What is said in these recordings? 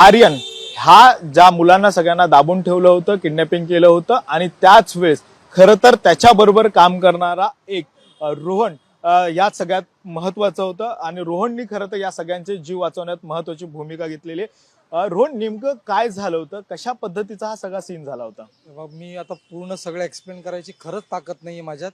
आर्यन हा ज्या मुलांना सगळ्यांना दाबून ठेवलं होतं किडनॅपिंग केलं होतं आणि त्याच वेळेस खरं तर त्याच्याबरोबर काम करणारा एक रोहन यात सगळ्यात महत्वाचं होतं आणि रोहननी खरं तर या सगळ्यांचे जीव वाचवण्यात महत्वाची भूमिका घेतलेली आहे. रोहन नेमकं काय झालं होतं? कशा पद्धतीचा हा सगळा सीन झाला होता? मी आता पूर्ण सगळं एक्सप्लेन करायची खरंच ताकद नाही आहे माझ्यात.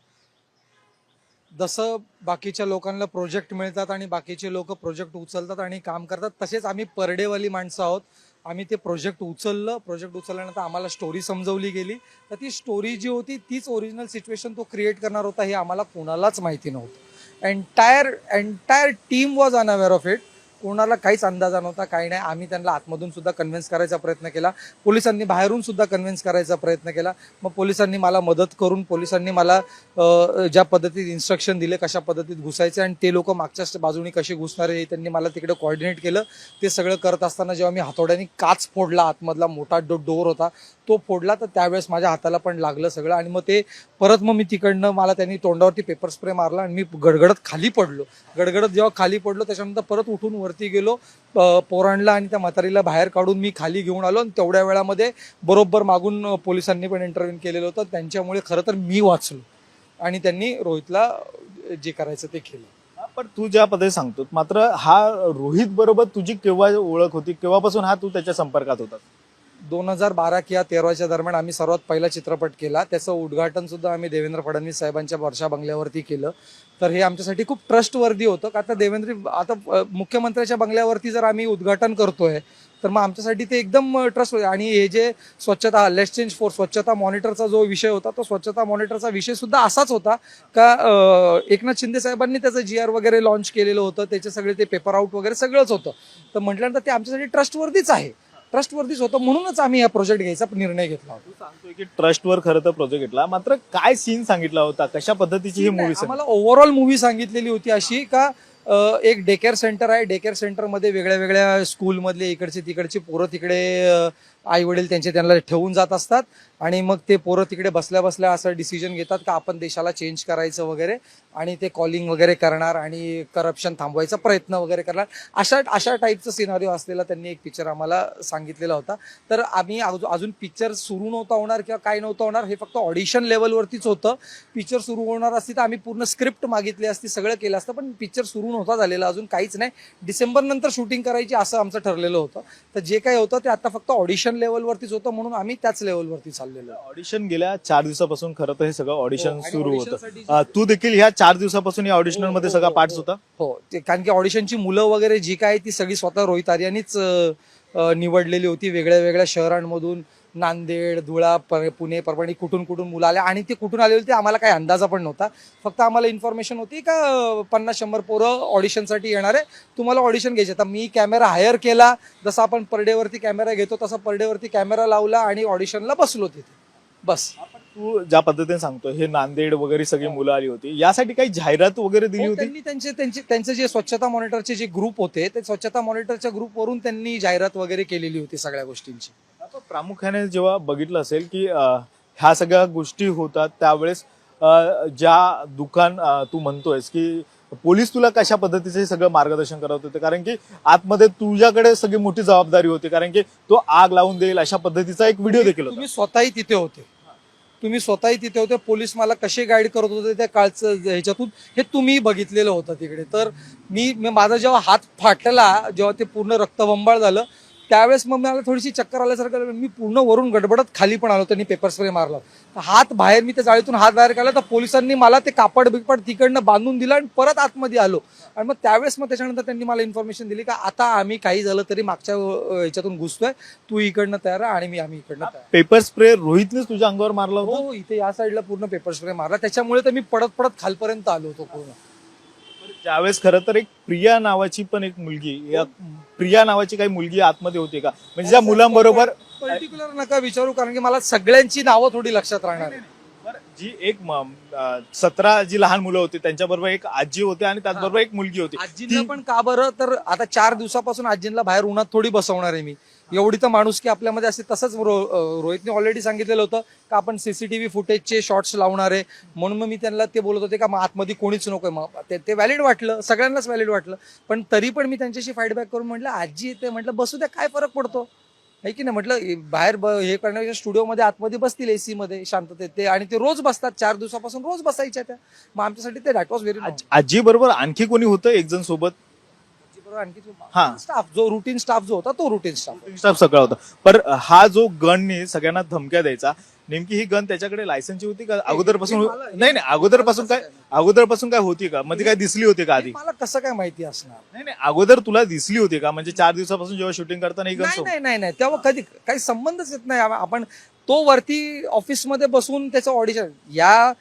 जसं बाकीच्या लोकांना प्रोजेक्ट मिळतात आणि बाकीचे लोक प्रोजेक्ट उचलतात आणि काम करतात तसेच आम्ही परडेवाली माणसं आहोत. आम्ही ते प्रोजेक्ट उचललं. प्रोजेक्ट उचलल्यानंतर आम्हाला स्टोरी समजवली गेली. तर ती स्टोरी जी होती तीच ओरिजिनल सिच्युएशन तो क्रिएट करणार होता हे आम्हाला कोणालाच माहिती नव्हतं. Entire entire team was unaware of it कोणाला काहीच अंदाजा नव्हता काही नाही. आम्ही त्यांना आतमधून सुद्धा कन्व्हिन्स करायचा प्रयत्न केला. पोलिसांनी बाहेरून सुद्धा कन्व्हिन्स करायचा प्रयत्न केला. मग पोलिसांनी मला मदत करून पोलिसांनी मला ज्या पद्धतीत इन्स्ट्रक्शन दिले कशा पद्धतीत घुसायचे आणि ते लोक मागच्या बाजूनी कसे घुसणारे हे त्यांनी मला तिकडे कॉर्डिनेट केलं. ते सगळं करत असताना जेव्हा मी हातोड्याने काच फोडला आतमधला मोठा डो डोर होता तो फोडला तर त्यावेळेस माझ्या हाताला पण लागलं सगळं आणि मग ते परत मग मी तिकडनं मला त्यांनी तोंडावरती पेपर स्प्रे मारला आणि मी गडगडत खाली पडलो. गडगडत जेव्हा खाली पडलो त्याच्यानंतर परत उठून वरती गेलो अ, आणि त्या म्हातारीला बाहेर काढून मी खाली घेऊन आलो आणि तेवढ्या वेळामध्ये बरोबर मागून पोलिसांनी पण इंटरव्ह्यू केलेलं होतं. त्यांच्यामुळे खरं तर मी वाचलो आणि त्यांनी रोहितला जे करायचं ते केलं. पण तू ज्या पद्धती सांगतो मात्र हा रोहित बरोबर तुझी केव्हा ओळख होती? केव्हापासून हा तू त्याच्या संपर्कात होता? दोन हजार बारा किंवा तेराच्या दरम्यान आम्ही सर्वात पहिला चित्रपट केला. त्याचं उद्घाटन सुद्धा आम्ही देवेंद्र फडणवीस साहेबांच्या वर्षा बंगल्यावरती केलं. तर हे आमच्यासाठी खूप ट्रस्टवर्दी होतं. का आता देवेंद्र आता मुख्यमंत्र्याच्या बंगल्यावरती जर आम्ही उद्घाटन करतोय तर मग आमच्यासाठी ते एकदम ट्रस्ट आणि हे जे स्वच्छता लेट्स चेंज फोर स्वच्छता मॉनिटरचा जो विषय होता तो स्वच्छता मॉनिटरचा विषय सुद्धा असाच होता का एकनाथ शिंदे साहेबांनी त्याचं जी आर वगैरे लॉन्च केलेलं होतं. त्याचे सगळे ते पेपर आउट वगैरे सगळंच होतं. तर म्हटल्यानंतर ते आमच्यासाठी ट्रस्टवर्दीच आहे. ट्रस्टवर्दीच होतं म्हणूनच आम्ही हा प्रोजेक्ट घ्यायचा निर्णय घेतला होता. सांगतोय की ट्रस्टवर खरं तर प्रोजेक्ट घेतला. मात्र काय सीन सांगितला होता? कशा पद्धतीची ही मूवी आम्हाला ओव्हरऑल मूवी सांगितलेली होती अशी का अ, एक डेकेअर सेंटर आहे. डेकेअर सेंटरमध्ये वेगळ्या वेगळ्या स्कूलमधले इकडचे तिकडचे पोरं तिकडे आई वडील त्यांचे त्यांना ठेवून जात असतात आणि मग ते पोरं तिकडे बसल्या बसल्या असं डिसिजन घेतात का आपण देशाला चेंज करायचं वगैरे आणि ते कॉलिंग वगैरे करणार आणि करप्शन थांबवायचा प्रयत्न वगैरे करणार. अशा अशा टाईपचं सिनारिओ असलेला त्यांनी एक पिक्चर आम्हाला सांगितलेला होता. तर आम्ही अजून अजून पिक्चर सुरू नव्हता होणार किंवा काय नव्हतं होणार हे फक्त ऑडिशन लेवलवरतीच होतं. पिक्चर सुरू होणार असती तर आम्ही पूर्ण स्क्रिप्ट मागितली असती सगळं केलं असतं पण पिक्चर सुरू नव्हता झालेला अजून काहीच नाही. डिसेंबर नंतर शूटिंग करायची असं आमचं ठरलेलं होतं. तर जे काही होतं ते आता फक्त ऑडिशन लेवलवरतीच होतं म्हणून आम्ही त्याच लेवलवरती चाललेलो आहे. ऑडिशन गेल्या चार दिवसापासून खरं तर हे सगळं ऑडिशन हो, आणि सुरू होतं तू देखील ह्या चार दिवसापासून या ऑडिशन हो, मध्ये हो, सगळा पार्ट. होता हो ते कारण की ऑडिशनची मुलं वगैरे जी काय ती सगळी स्वतः रोहित आर्यानीच अं, अं, निवडलेली होती वेगळ्या वेगळ्या शहरांमधून नांदेड धुळा पर- पुणे परभणी कुठून कुठून मुलं आले आणि ते कुठून आले होते आम्हाला काही अंदाजा पण नव्हता. फक्त आम्हाला इन्फॉर्मेशन होती का पन्नास शंभर पोरं ऑडिशनसाठी येणार आहे. तुम्हाला ऑडिशन घ्यायचे आता मी कॅमेरा हायर केला जसा आपण पर डेवरती कॅमेरा घेतो तसा पर डेवरती कॅमेरा लावला आणि ऑडिशनला बसलो तिथे. बस. तू ज्या पद्धतीने सांगतो हे नांदेड वगैरे सगळी मुलं आली होती. यासाठी काही जाहिरात वगैरे दिली हो, होती? त्यांनी त्यांचे त्यांचे त्यांचे जे स्वच्छता मॉनिटरचे जे ग्रुप होते ते स्वच्छता मॉनिटरच्या ग्रुपवरून त्यांनी जाहिरात वगैरे केलेली होती सगळ्या गोष्टींची. प्रामुख्याने जेव्हा बघितलं असेल की ह्या सगळ्या गोष्टी होतात त्यावेळेस ज्या दुकान तू म्हणतोयस की पोलीस तुला कशा पद्धतीचे सगळं मार्गदर्शन करत होते? कारण की आतमध्ये तुझ्याकडे सगळी मोठी जबाबदारी होती कारण की तो आग लावून देईल अशा पद्धतीचा एक व्हिडिओ देखील होता. तुम्ही स्वतःही तिथे होते. तुम्ही स्वतःही तिथे होते. पोलीस मला कसे गाईड करत होते त्या काळचं ह्याच्यातून हे तुम्ही बघितलेलं होतं तिकडे. तर मी- माझा जेव्हा हात फाटला जेव्हा ते पूर्ण रक्तबंबाळ झालं त्यावेळेस मग मला थोडीशी चक्कर आल्यासारखं. मी पूर्ण वरून गडबडत खाली पण आलो त्यांनी पेपर स्प्रे मारला. हात बाहेर मी त्या जाळीतून हात बाहेर काढला तर पोलिसांनी मला ते कापड बिकपड तिकडनं बांधून दिलं आणि परत आतमध्ये आलो. आणि मग त्यावेळेस मग त्याच्यानंतर त्यांनी मला इन्फॉर्मेशन दिली का आता आम्ही काही झालं तरी मागच्या अं, ह्याच्यातून घुसतोय. तू इकडनं तयार आहे आणि मी आम्ही इकडनं. पेपर स्प्रे रोहितनेच तुझ्या अंगावर मारला होता? हो इथे या साईडला पूर्ण पेपर स्प्रे मारला. त्याच्यामुळे तर मी पडत पडत खालपर्यंत आलो होतो पूर्ण. त्यावेळेस खरं तर एक प्रिया नावाची पण एक मुलगी या प्रिया नावाची काही मुलगी आतमध्ये होती का? म्हणजे ज्या मुलांबरोबर पर्टिक्युलर नका विचारू कारण की मला सगळ्यांची नावं थोडी लक्षात राहणार आहे जी एक सतरा जी लहान मुलं होती त्यांच्याबरोबर एक आजी होती आणि त्याचबरोबर एक मुलगी होती. आजींना पण का बरं? तर आता चार दिवसापासून आजींना बाहेर उन्हात थोडी बसवणार आहे मी. एवढी तर माणूस की आपल्यामध्ये असते तसंच रो- रोहितने ऑलरेडी सांगितलेलं होतं का आपण सीसीटीव्ही फुटेजचे शॉर्ट्स लावणार. आहे म्हणून मग मी त्यांना ते बोलत होते का मग आतमध्ये कोणीच नको मग ते- ते व्हॅलिड वाटलं. सगळ्यांनाच व्हॅलिड वाटलं. पण तरी पण मी त्यांच्याशी फाईडबॅक करून म्हटलं आजी येते म्हटलं बसू द्या काय फरक पडतो? आहे की नाही? म्हटलं बाहेर ब- हे करण्यापेक्षा स्टुडिओमध्ये आतमध्ये बसतील एसी मध्ये शांततेत. ते आणि ते रोज बसतात. चार दिवसापासून रोज बसायच्या त्या. मग आमच्यासाठी ते दॅट वॉज व्हेरी आजी बरोबर आणखी कोणी होतं एक जण सोबत? आणखी हा. स्टाफ जो रुटीन स्टाफ जो होता तो रुटीन स्टाफ स्टाफ सगळा होता. पण हा जो गनने सगळ्यांना धमक्या द्यायचा नेमकी ही गन त्याच्याकडे लायसनची होती का? अगोदरपासून मला- नाही नाही अगोदरपासून काय अगोदरपासून काय होती का? मध्ये काय दिसली होती का आधी? मला कसं काय माहिती असणार? नाही नाही अगोदर तुला दिसली होती का? म्हणजे चार दिवसापासून जेव्हा शूटिंग करताना ही गन नाही नाही नाही नाही. तेव्हा कधी काही संबंधच येत नाही. आ- आपण तो वरती ऑफिसमध्ये बसून त्याचं ऑडिशन या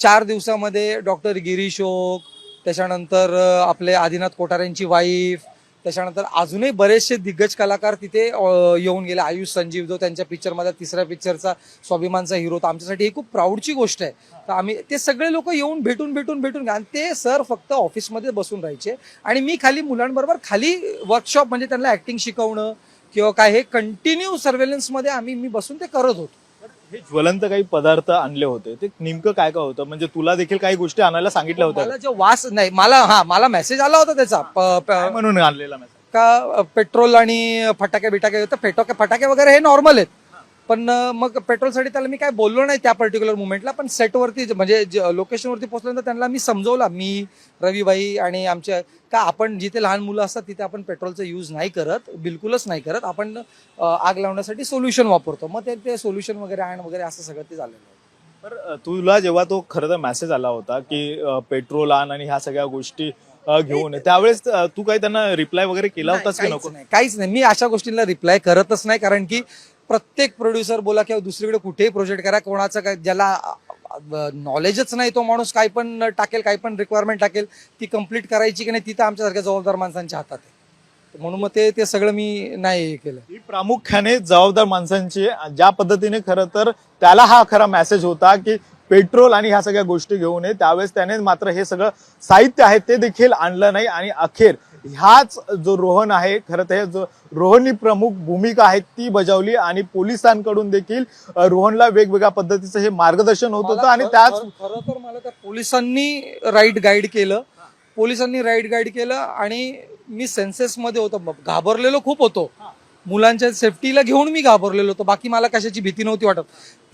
चार दिवसामध्ये डॉक्टर गिरीशोक त्याच्यानंतर आपले आदिनाथ कोठाऱ्यांची वाईफ त्याच्यानंतर अजूनही बरेचसे दिग्गज कलाकार तिथे येऊन गेले. आयुष संजीव जो त्यांच्या पिक्चरमध्ये तिसऱ्या पिक्चरचा स्वाभिमानचा हिरो तर आमच्यासाठी ही खूप प्राऊडची गोष्ट आहे. तर आम्ही ते सगळे लोक येऊन भेटून भेटून भेटून आणि ते सर फक्त ऑफिसमध्ये बसून राहायचे. आणि मी खाली मुलांबरोबर खाली वर्कशॉप म्हणजे त्यांना ऍक्टिंग शिकवणं किंवा काय हे कंटिन्यू सर्वेलन्समध्ये आम्ही मी बसून ते करत होतो. हे ज्वलंत काही पदार्थ आणले होते. ते नेमकं काय काय होतं? म्हणजे तुला देखील काही गोष्टी आणायला सांगितल्या होत्या मला जो वास नाही मला हा मला मेसेज आला होता त्याचा. प- प- काय म्हणून आणलेला message? का पेट्रोल आणि फटाके बिटाके तर फेटोके फटाके वगैरे हे नॉर्मल आहेत. पण मग पेट्रोलसाठी त्याला मी काय बोललो नाही त्या पर्टिक्युलर मुवमेंटला पण सेटवरती म्हणजे लोकेशनवरती पोहोचल्यानंतर त्यांना मी समजवला मी रविबाई आणि आमच्या का आपण जिथे लहान मुलं असतात तिथे आपण पेट्रोलचा यूज नाही करत बिलकुलच नाही करत आपण आग लावण्यासाठी सोल्युशन वापरतो. मग ते ते सोल्युशन वगैरे आण वगैरे असं सगळं ते झालेलं आहे. तर तुला जेव्हा तो खरं तर मेसेज आला होता की पेट्रोल आण आणि ह्या सगळ्या गोष्टी घेऊन. त्यावेळेस तू काही त्यांना रिप्लाय वगैरे केला होतास की नको? काहीच नाही. मी अशा गोष्टींना रिप्लाय करतच नाही कारण की प्रत्येक प्रोड्युसर बोला किंवा दुसरीकडे कुठेही प्रोजेक्ट करा कोणाचं काय ज्याला नॉलेजच नाही तो माणूस काय पण टाकेल काय पण रिक्वायरमेंट टाकेल ती कंप्लीट करायची की नाही ती तर आमच्यासारख्या जबाबदार माणसांच्या हातात आहे. म्हणून मग ते ते सगळं मी नाही हे केलं. ही प्रामुख्याने जबाबदार माणसांची ज्या पद्धतीने खरं तर त्याला हा खरा मेसेज होता की पेट्रोल आणि ह्या सगळ्या गोष्टी घेऊन नये त्यावेळेस त्याने मात्र हे सगळं साहित्य आहे ते देखील आणलं नाही आणि अखेर ह्याच जो रोहन आहे खरं तर हे जो रोहननी प्रमुख भूमिका आहे ती बजावली आणि पोलिसांकडून देखील रोहनला वेगवेगळ्या पद्धतीचं हे मार्गदर्शन होत होतं आणि त्याच खर- तर मला त्या पोलिसांनी राईट गाईड केलं. पोलिसांनी राईट गाईड केलं आणि मी सेन्सेस मध्ये होतो घाबरलेलो खूप होतो. मुलांच्या सेफ्टीला घेऊन मी घाबरलेलो होतो. बाकी मला कशाची भीती नव्हती वाटत.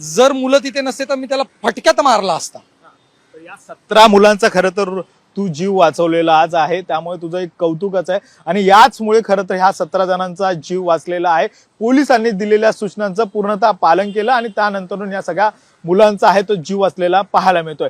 जर मुलं तिथे नसते तर मी त्याला फटक्यात मारला असता. या सतरा मुलांचा खरं तर तू जीव वाचवलेला आज आहे त्यामुळे तुझं एक कौतुकच आहे. आणि याचमुळे खरं तर ह्या सतरा जणांचा जीव वाचलेला आहे. पोलिसांनी दिलेल्या सूचनांचं पूर्णतः पालन केलं आणि त्यानंतरून या सगळ्या मुलांचा आहे तो जीव वाचलेला पाहायला मिळतोय.